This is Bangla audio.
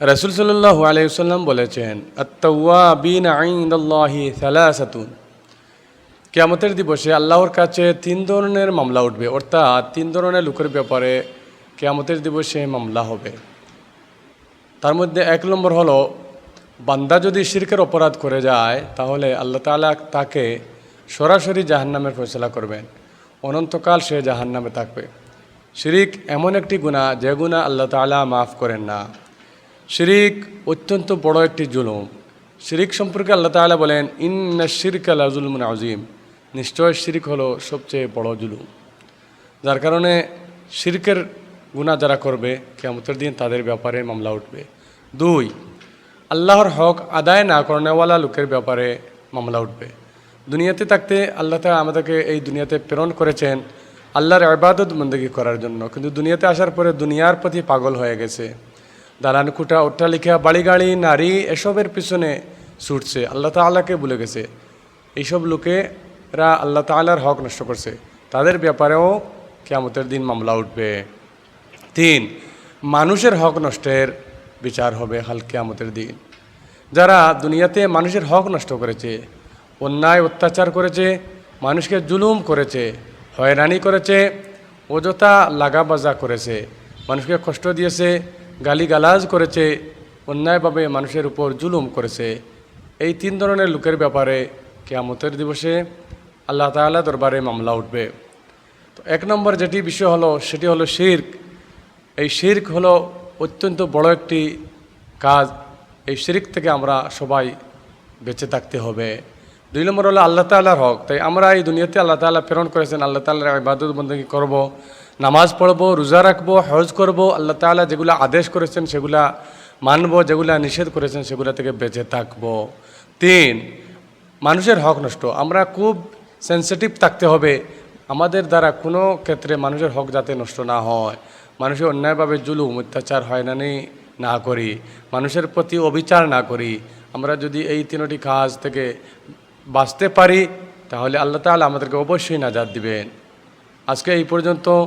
রসুল সাল্লাহ আলাইসাল্লাম বলেছেন আত্মা বিন আইন্দাল্লাহি সালাসাতুন। কেয়ামতের দিবসে আল্লাহর কাছে তিন ধরনের মামলা উঠবে, অর্থাৎ তিন ধরনের লোকের ব্যাপারে কেয়ামতের দিবসে মামলা হবে। তার মধ্যে এক নম্বর হলো, বান্দা যদি শিরকের অপরাধ করে যায়, তাহলে আল্লাহ তাআলা তাকে সরাসরি জাহান্নামের ফয়সলা করবেন। অনন্তকাল সে জাহান্নামে থাকবে। শিরিক এমন একটি গুণা যে গুণা আল্লাহ তাআলা মাফ করেন না। শিরিক অত্যন্ত বড় একটি জুলুম। শিরিক সম্পর্কে আল্লাহ তাআলা বলেন, ইন্না শিরক আল্লাহ জুলমুন আজিম নিশ্চয় শিরিক হলো সবচেয়ে বড় জুলুম। যার কারণে শিরকের গুণা যারা করবে কেমতের দিন তাদের ব্যাপারে মামলা উঠবে। দুই, আল্লাহর হক আদায় না করানেওয়ালা লোকের ব্যাপারে মামলা উঠবে। দুনিয়াতে থাকতে আল্লাহ তালা আমাদেরকে এই দুনিয়াতে প্রেরণ করেছেন আল্লাহর আবাদত বন্দী করার জন্য। কিন্তু দুনিয়াতে আসার পরে দুনিয়ার প্রতি পাগল হয়ে গেছে। দালান কুটা অট্টালিকা বাড়ি গাড়ি নারী, এসবের পিছনে ছুটছে। আল্লাহ তাল্লাহকে ভুলে গেছে। এইসব লোকেরা আল্লাহ তাল্লাহর হক নষ্ট করছে। তাদের ব্যাপারেও কেয়ামতের দিন মামলা উঠবে। তিন, মানুষের হক নষ্টের বিচার হবে হাল কেয়ামতের দিন। যারা দুনিয়াতে মানুষের হক নষ্ট করেছে, অন্যায় অত্যাচার করেছে, মানুষকে জুলুম করেছে, হয়রানি করেছে, অযথা লাগাবাজা করেছে, মানুষকে কষ্ট দিয়েছে গালিগালাজ করেছে, অন্যায়ভাবে মানুষের উপর জুলুম করেছে। এই তিন ধরনের লোকের ব্যাপারে কেয়ামতের দিবসে আল্লাহ তাআলা দরবারে মামলা উঠবে। তো এক নম্বর যেটি বিষয় হলো, সেটি হলো শির্ক। এই শির্ক হলো অত্যন্ত বড় একটি কাজ। এই শিরিক থেকে আমরা সবাই বেঁচে থাকতে হবে। দুই নম্বর হলো আল্লাহ তাল্লাহর হক। তাই আমরা এই দুনিয়াতে আল্লাহ তাল্লাহ প্রেরণ করেছেন। আল্লাহ তাল্লাহর ইবাদত বন্দী করব। নামাজ পড়ব, রোজা রাখব, হজ করব, আল্লাহ তাল্লাহ যেগুলো আদেশ করেছেন, সেগুলা মানব, যেগুলা নিষেধ করেছেন, সেগুলা থেকে বেঁচে থাকব। তিন, মানুষের হক নষ্ট। আমরা খুব সেন্সিটিভ থাকতে হবে। আমাদের দ্বারা কোনো ক্ষেত্রে মানুষের হক যাতে নষ্ট না হয়। মানুষের অন্যায়ভাবে জুলুম, অত্যাচার হয়রানি না না করি। মানুষের প্রতি অবিচার না করি। আমরা যদি এই তিনটি কাজ থেকে বাঁচতে পারি, তাহলে আল্লাহ তাআলা আমাদেরকে অবশ্যই নাজাদ দিবেন। আজকে এই পর্যন্ত